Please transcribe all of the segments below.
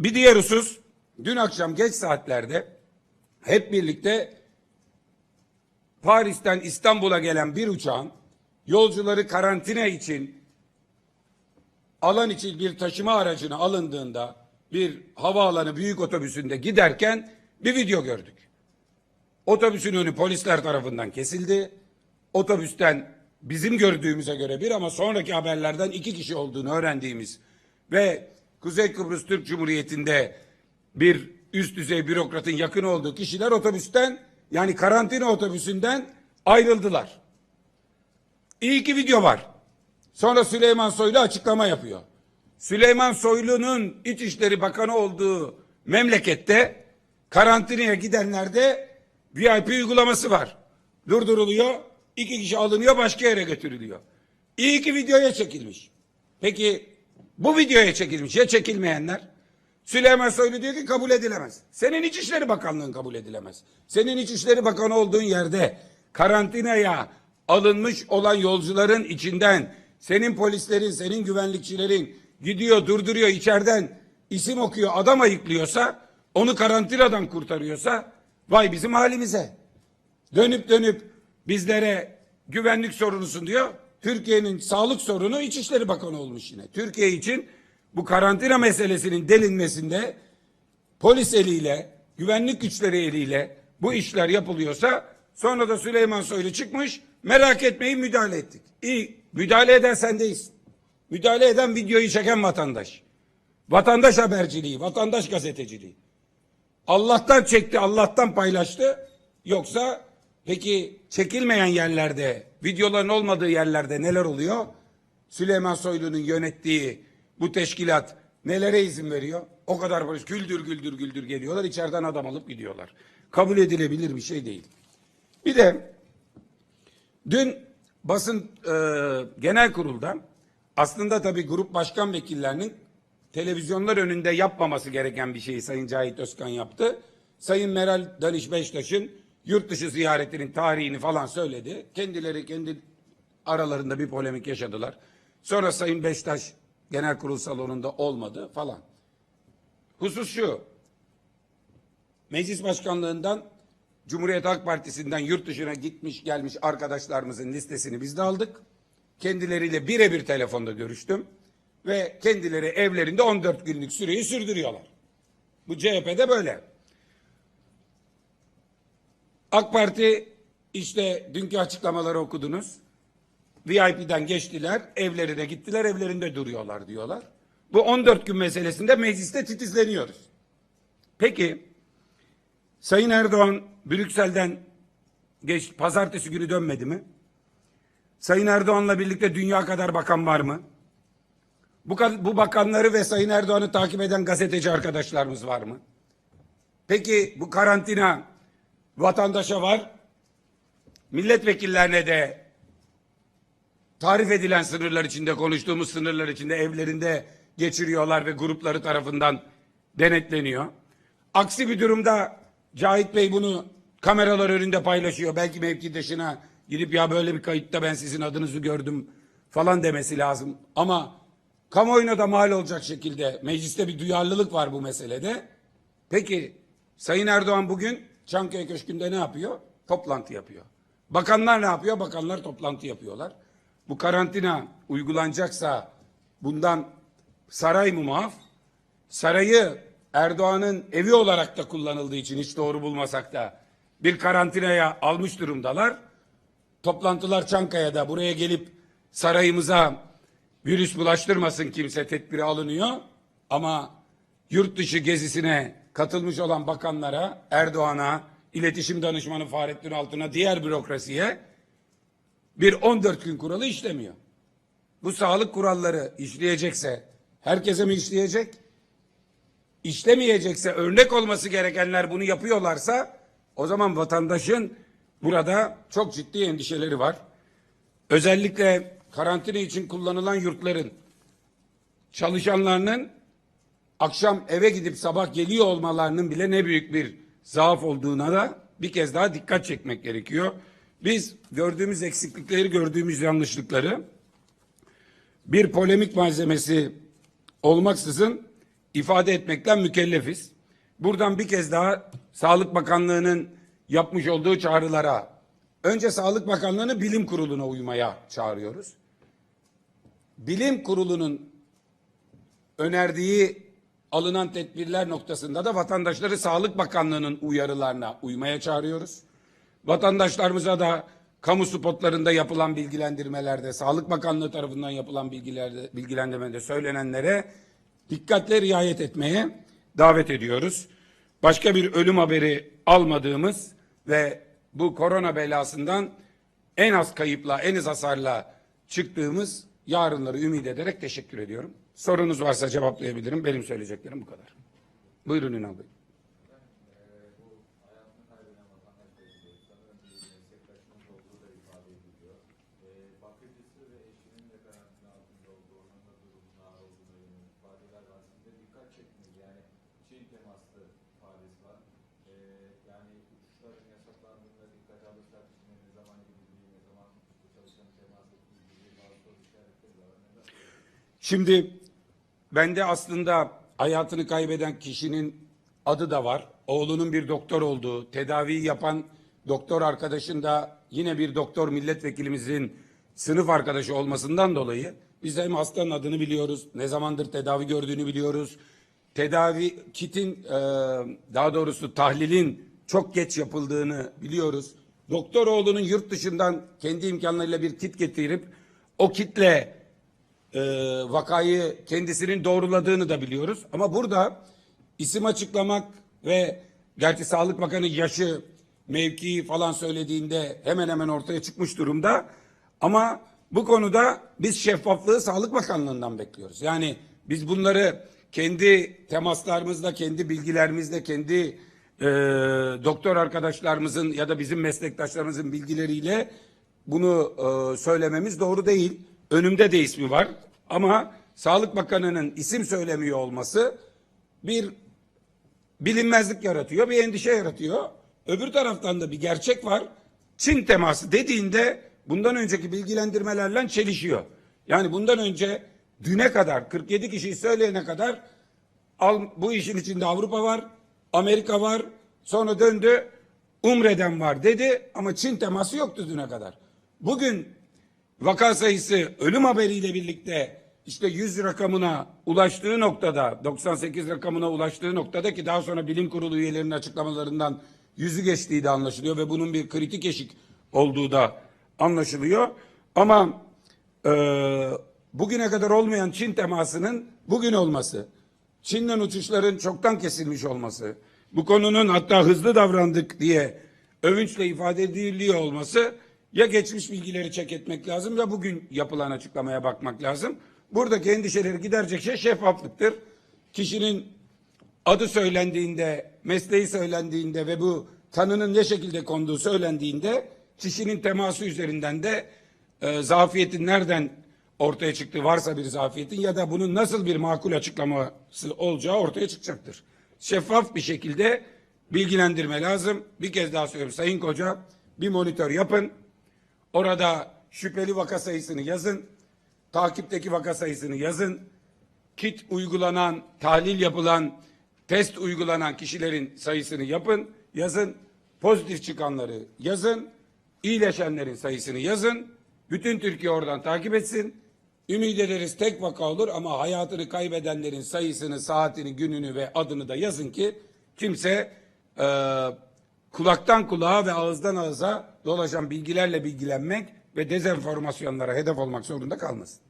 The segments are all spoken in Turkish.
Bir diğer husus, dün akşam geç saatlerde hep birlikte Paris'ten İstanbul'a gelen bir uçağın yolcuları karantina için alan için bir taşıma aracına alındığında bir havaalanı büyük otobüsünde giderken bir video gördük. Otobüsün önü polisler tarafından kesildi. Otobüsten bizim gördüğümüze göre bir ama sonraki haberlerden iki kişi olduğunu öğrendiğimiz ve Kuzey Kıbrıs Türk Cumhuriyeti'nde bir üst düzey bürokratın yakın olduğu kişiler otobüsten yani karantina otobüsünden ayrıldılar. İyi ki video var. Sonra Süleyman Soylu açıklama yapıyor. Süleyman Soylu'nun İçişleri Bakanı olduğu memlekette karantinaya gidenlerde VIP uygulaması var. Durduruluyor, iki kişi alınıyor, başka yere götürülüyor. İyi ki videoya çekilmiş. Peki bu videoya çekilmiş ya çekilmeyenler? Süleyman Soylu diyor ki kabul edilemez. Senin İçişleri Bakanlığın kabul edilemez. Senin İçişleri Bakanı olduğun yerde karantinaya alınmış olan yolcuların içinden senin polislerin, senin güvenlikçilerin gidiyor, durduruyor, içeriden isim okuyor, adam ayıklıyorsa, onu karantinadan kurtarıyorsa vay bizim halimize. Dönüp dönüp bizlere güvenlik sorunusun diyor. Türkiye'nin sağlık sorunu İçişleri Bakanı olmuş yine. Türkiye için bu karantina meselesinin delinmesinde polis eliyle, güvenlik güçleri eliyle bu işler yapılıyorsa sonra da Süleyman Soylu çıkmış merak etmeyin müdahale ettik. İyi müdahale eden sendeyiz. Müdahale eden videoyu çeken vatandaş. Vatandaş haberciliği, vatandaş gazeteciliği. Allah'tan çekti, Allah'tan paylaştı. Yoksa peki çekilmeyen yerlerde, videoların olmadığı yerlerde neler oluyor? Süleyman Soylu'nun yönettiği bu teşkilat nelere izin veriyor? O kadar polis güldür güldür güldür geliyorlar. içeriden adam alıp gidiyorlar. Kabul edilebilir bir şey değil. Bir de dün basın e, genel kurulda aslında tabii grup başkan vekillerinin televizyonlar önünde yapmaması gereken bir şeyi Sayın Cahit Özkan yaptı. Sayın Meral Danış Beştaş'ın yurt dışı ziyaretinin tarihini falan söyledi. Kendileri kendi aralarında bir polemik yaşadılar. Sonra Sayın Beştaş genel kurul salonunda olmadı falan. Husus şu. Meclis başkanlığından Cumhuriyet Halk Partisi'nden yurt dışına gitmiş gelmiş arkadaşlarımızın listesini biz de aldık. Kendileriyle birebir telefonda görüştüm. Ve kendileri evlerinde 14 günlük süreyi sürdürüyorlar. Bu CHP'de böyle. AK Parti işte dünkü açıklamaları okudunuz. VIP'den geçtiler, evlerine gittiler, evlerinde duruyorlar diyorlar. Bu 14 gün meselesinde mecliste titizleniyoruz. Peki, Sayın Erdoğan Brüksel'den geç, pazartesi günü dönmedi mi? Sayın Erdoğan'la birlikte dünya kadar bakan var mı? Bu, bu bakanları ve Sayın Erdoğan'ı takip eden gazeteci arkadaşlarımız var mı? Peki bu karantina vatandaşa var, milletvekillerine de tarif edilen sınırlar içinde, konuştuğumuz sınırlar içinde evlerinde geçiriyorlar ve grupları tarafından denetleniyor. Aksi bir durumda Cahit Bey bunu kameralar önünde paylaşıyor. Belki mevkidaşına gidip ya böyle bir kayıtta ben sizin adınızı gördüm falan demesi lazım. Ama kamuoyuna da mal olacak şekilde mecliste bir duyarlılık var bu meselede. Peki Sayın Erdoğan bugün Çankaya Köşkü'nde ne yapıyor? Toplantı yapıyor. Bakanlar ne yapıyor? Bakanlar toplantı yapıyorlar. Bu karantina uygulanacaksa bundan saray mı muaf? Sarayı Erdoğan'ın evi olarak da kullanıldığı için hiç doğru bulmasak da bir karantinaya almış durumdalar. Toplantılar Çankaya'da buraya gelip sarayımıza virüs bulaştırmasın kimse tedbiri alınıyor. Ama yurt dışı gezisine katılmış olan bakanlara, Erdoğan'a, iletişim danışmanı Fahrettin Altun'a, diğer bürokrasiye bir 14 gün kuralı işlemiyor. Bu sağlık kuralları işleyecekse herkese mi işleyecek? İşlemeyecekse örnek olması gerekenler bunu yapıyorlarsa o zaman vatandaşın burada çok ciddi endişeleri var. Özellikle karantina için kullanılan yurtların çalışanlarının akşam eve gidip sabah geliyor olmalarının bile ne büyük bir zaaf olduğuna da bir kez daha dikkat çekmek gerekiyor. Biz gördüğümüz eksiklikleri, gördüğümüz yanlışlıkları bir polemik malzemesi olmaksızın ifade etmekten mükellefiz. Buradan bir kez daha Sağlık Bakanlığı'nın yapmış olduğu çağrılara önce Sağlık Bakanlığı'nı bilim kuruluna uymaya çağırıyoruz. Bilim kurulunun önerdiği alınan tedbirler noktasında da vatandaşları Sağlık Bakanlığı'nın uyarılarına uymaya çağırıyoruz. Vatandaşlarımıza da kamu spotlarında yapılan bilgilendirmelerde, Sağlık Bakanlığı tarafından yapılan bilgilerde, bilgilendirmede söylenenlere dikkatle riayet etmeye davet ediyoruz. Başka bir ölüm haberi almadığımız ve bu korona belasından en az kayıpla, en az hasarla çıktığımız yarınları ümit ederek teşekkür ediyorum. Sorunuz varsa cevaplayabilirim. Benim söyleyeceklerim bu kadar. Buyurun Ünal Bey. Şimdi bende aslında hayatını kaybeden kişinin adı da var. Oğlunun bir doktor olduğu, tedaviyi yapan doktor arkadaşın da yine bir doktor milletvekilimizin sınıf arkadaşı olmasından dolayı biz hem hastanın adını biliyoruz, ne zamandır tedavi gördüğünü biliyoruz. Tedavi kitin e, daha doğrusu tahlilin çok geç yapıldığını biliyoruz. Doktor oğlunun yurt dışından kendi imkanlarıyla bir kit getirip o kitle e, vakayı kendisinin doğruladığını da biliyoruz. Ama burada isim açıklamak ve gerçi Sağlık Bakanı yaşı, mevkii falan söylediğinde hemen hemen ortaya çıkmış durumda. Ama bu konuda biz şeffaflığı Sağlık Bakanlığı'ndan bekliyoruz. Yani biz bunları kendi temaslarımızla, kendi bilgilerimizle, kendi e, doktor arkadaşlarımızın ya da bizim meslektaşlarımızın bilgileriyle bunu e, söylememiz doğru değil. Önümde de ismi var ama Sağlık Bakanı'nın isim söylemiyor olması bir bilinmezlik yaratıyor, bir endişe yaratıyor. Öbür taraftan da bir gerçek var. Çin teması dediğinde bundan önceki bilgilendirmelerle çelişiyor. Yani bundan önce düne kadar 47 kişiyi söyleyene kadar al, bu işin içinde Avrupa var, Amerika var, sonra döndü Umre'den var dedi ama Çin teması yoktu düne kadar. Bugün vaka sayısı ölüm haberiyle birlikte işte 100 rakamına ulaştığı noktada 98 rakamına ulaştığı noktada ki daha sonra bilim kurulu üyelerinin açıklamalarından yüzü geçtiği de anlaşılıyor ve bunun bir kritik eşik olduğu da anlaşılıyor. Ama e, bugüne kadar olmayan Çin temasının bugün olması, Çin'den uçuşların çoktan kesilmiş olması, bu konunun hatta hızlı davrandık diye övünçle ifade ediliyor olması ya geçmiş bilgileri çek etmek lazım ya bugün yapılan açıklamaya bakmak lazım. Buradaki endişeleri giderecek şey şeffaflıktır. Kişinin adı söylendiğinde, mesleği söylendiğinde ve bu tanının ne şekilde konduğu söylendiğinde kişinin teması üzerinden de e, zafiyetin nereden ortaya çıktığı varsa bir zafiyetin ya da bunun nasıl bir makul açıklaması olacağı ortaya çıkacaktır. Şeffaf bir şekilde bilgilendirme lazım. Bir kez daha söylüyorum Sayın Koca bir monitör yapın. Orada şüpheli vaka sayısını yazın. Takipteki vaka sayısını yazın. Kit uygulanan, tahlil yapılan, test uygulanan kişilerin sayısını yapın, yazın. Pozitif çıkanları yazın. iyileşenlerin sayısını yazın. Bütün Türkiye oradan takip etsin. Ümit ederiz tek vaka olur ama hayatını kaybedenlerin sayısını, saatini, gününü ve adını da yazın ki kimse e, kulaktan kulağa ve ağızdan ağıza dolaşan bilgilerle bilgilenmek ve dezenformasyonlara hedef olmak zorunda kalmasın.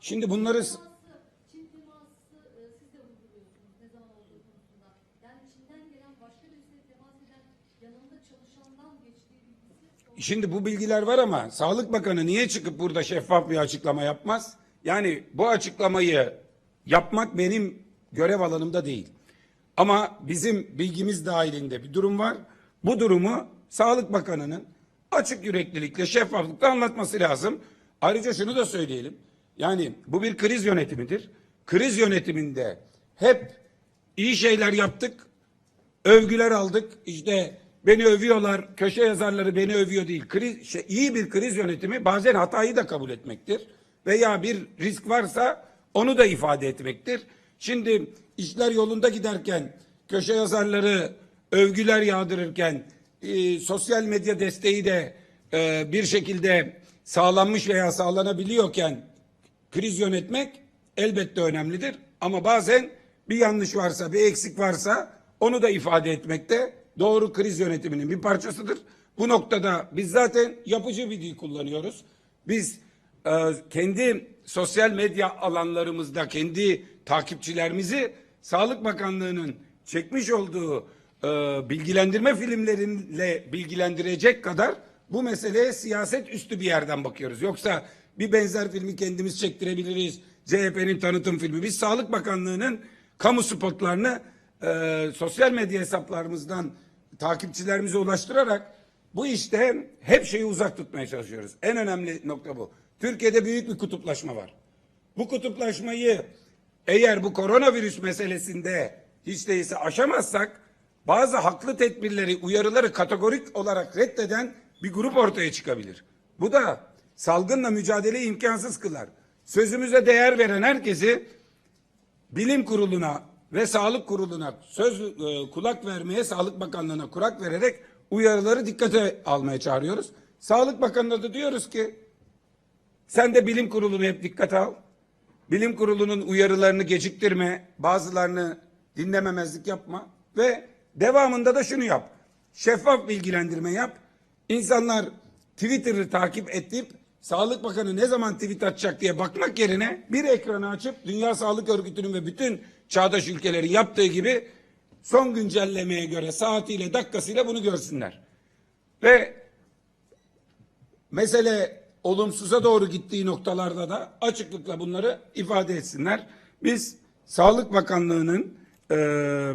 Şimdi bunları Şimdi bu bilgiler var ama Sağlık Bakanı niye çıkıp burada şeffaf bir açıklama yapmaz? Yani bu açıklamayı yapmak benim görev alanımda değil. Ama bizim bilgimiz dahilinde bir durum var. Bu durumu Sağlık Bakanı'nın açık yüreklilikle, şeffaflıkla anlatması lazım. Ayrıca şunu da söyleyelim. Yani bu bir kriz yönetimidir. Kriz yönetiminde hep iyi şeyler yaptık, övgüler aldık. İşte beni övüyorlar, köşe yazarları beni övüyor değil. Kriz, şey, iyi bir kriz yönetimi bazen hatayı da kabul etmektir. Veya bir risk varsa onu da ifade etmektir. Şimdi işler yolunda giderken köşe yazarları övgüler yağdırırken e, sosyal medya desteği de e, bir şekilde sağlanmış veya sağlanabiliyorken kriz yönetmek elbette önemlidir. Ama bazen bir yanlış varsa, bir eksik varsa onu da ifade etmekte doğru kriz yönetiminin bir parçasıdır. Bu noktada biz zaten yapıcı bir dil kullanıyoruz. Biz e, kendi sosyal medya alanlarımızda kendi takipçilerimizi Sağlık Bakanlığı'nın çekmiş olduğu e, bilgilendirme filmleriyle bilgilendirecek kadar bu meseleye siyaset üstü bir yerden bakıyoruz. Yoksa bir benzer filmi kendimiz çektirebiliriz. CHP'nin tanıtım filmi. Biz Sağlık Bakanlığı'nın kamu spotlarını e, sosyal medya hesaplarımızdan takipçilerimize ulaştırarak bu işte hep şeyi uzak tutmaya çalışıyoruz. En önemli nokta bu. Türkiye'de büyük bir kutuplaşma var. Bu kutuplaşmayı eğer bu koronavirüs meselesinde hiç değilse aşamazsak bazı haklı tedbirleri, uyarıları kategorik olarak reddeden bir grup ortaya çıkabilir. Bu da salgınla mücadeleyi imkansız kılar. Sözümüze değer veren herkesi bilim kuruluna ve sağlık kuruluna söz e, kulak vermeye Sağlık Bakanlığı'na kulak vererek uyarıları dikkate almaya çağırıyoruz. Sağlık Bakanı'na da diyoruz ki sen de bilim kurulunu hep dikkate al. Bilim kurulunun uyarılarını geciktirme, bazılarını dinlememezlik yapma ve devamında da şunu yap. Şeffaf bilgilendirme yap. İnsanlar Twitter'ı takip edip Sağlık Bakanı ne zaman tweet atacak diye bakmak yerine bir ekranı açıp Dünya Sağlık Örgütü'nün ve bütün çağdaş ülkelerin yaptığı gibi son güncellemeye göre saatiyle dakikasıyla bunu görsünler. Ve mesele olumsuza doğru gittiği noktalarda da açıklıkla bunları ifade etsinler. Biz Sağlık Bakanlığı'nın eee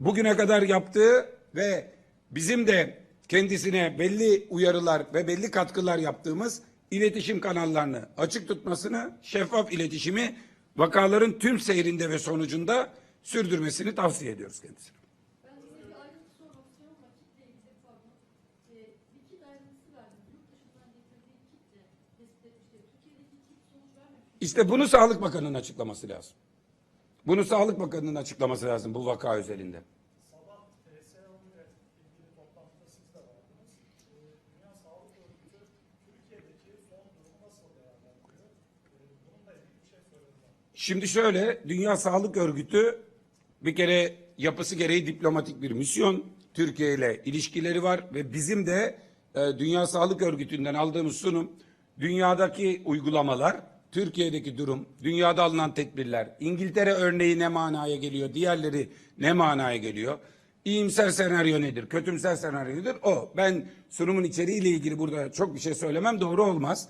bugüne kadar yaptığı ve bizim de kendisine belli uyarılar ve belli katkılar yaptığımız iletişim kanallarını açık tutmasını, şeffaf iletişimi vakaların tüm seyrinde ve sonucunda sürdürmesini tavsiye ediyoruz kendisine. Ben size bir ayrıntı sormak istiyorum ama kitle ilgili pardon. Ee, bir kit ayrıntısı verdim. Yurt dışından getirdiği kitle tespit etmişler. Türkiye'deki kit sonuç vermemiş. İşte bunu Sağlık Bakanı'nın açıklaması lazım. Bunu Sağlık Bakanı'nın açıklaması lazım bu vaka özelinde. Şimdi şöyle Dünya Sağlık Örgütü bir kere yapısı gereği diplomatik bir misyon. Türkiye ile ilişkileri var ve bizim de e, Dünya Sağlık Örgütü'nden aldığımız sunum dünyadaki uygulamalar, Türkiye'deki durum, dünyada alınan tedbirler, İngiltere örneği ne manaya geliyor, diğerleri ne manaya geliyor? İyimser senaryo nedir, kötümser senaryo nedir? O. Ben sunumun içeriğiyle ilgili burada çok bir şey söylemem doğru olmaz.